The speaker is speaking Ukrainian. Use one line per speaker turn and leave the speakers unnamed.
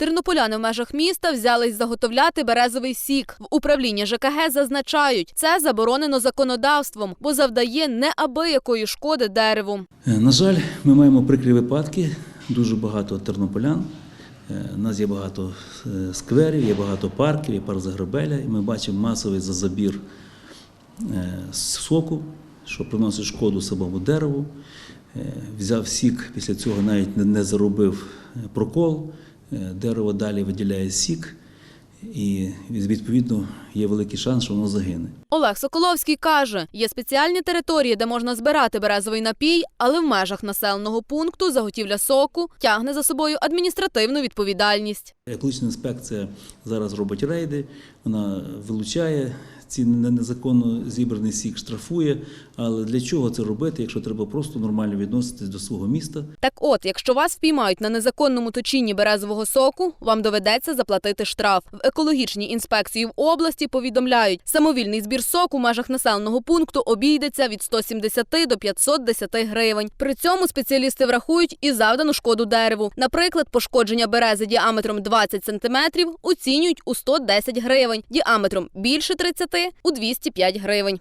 Тернополяни в межах міста взялись заготовляти березовий сік. В управлінні ЖКГ зазначають, це заборонено законодавством, бо завдає неабиякої шкоди дереву.
Е, На жаль, ми маємо прикрі випадки. Дуже багато тернополян. Е, У нас є багато е, скверів, є багато парків, є парк Загребеля, і ми бачимо масовий зазабір соку, що приносить шкоду самому дереву. Взяв сік, після цього навіть не- заробив прокол. Е, Дерево далі виділяє сік, і відповідно є великий шанс, що воно загине.
Олег Соколовський каже, є спеціальні території, де можна збирати березовий напій, але в межах населеного пункту заготівля соку тягне за собою адміністративну відповідальність.
Екологічна інспекція зараз робить рейди, вона вилучає ці не- незаконно зібраний сік, штрафує. Але для чого це робити, якщо треба просто нормально відноситись до свого міста?
От, якщо вас впіймають на незаконному точінні березового соку, вам доведеться заплатити штраф. В екологічній інспекції в області повідомляють, самовільний збір соку в межах населеного пункту обійдеться від 170 до 510 гривень. При цьому спеціалісти врахують і завдану шкоду дереву. Наприклад, пошкодження берези діаметром 20 см оцінюють у 110 гривень, діаметром більше 30 – у 205 гривень.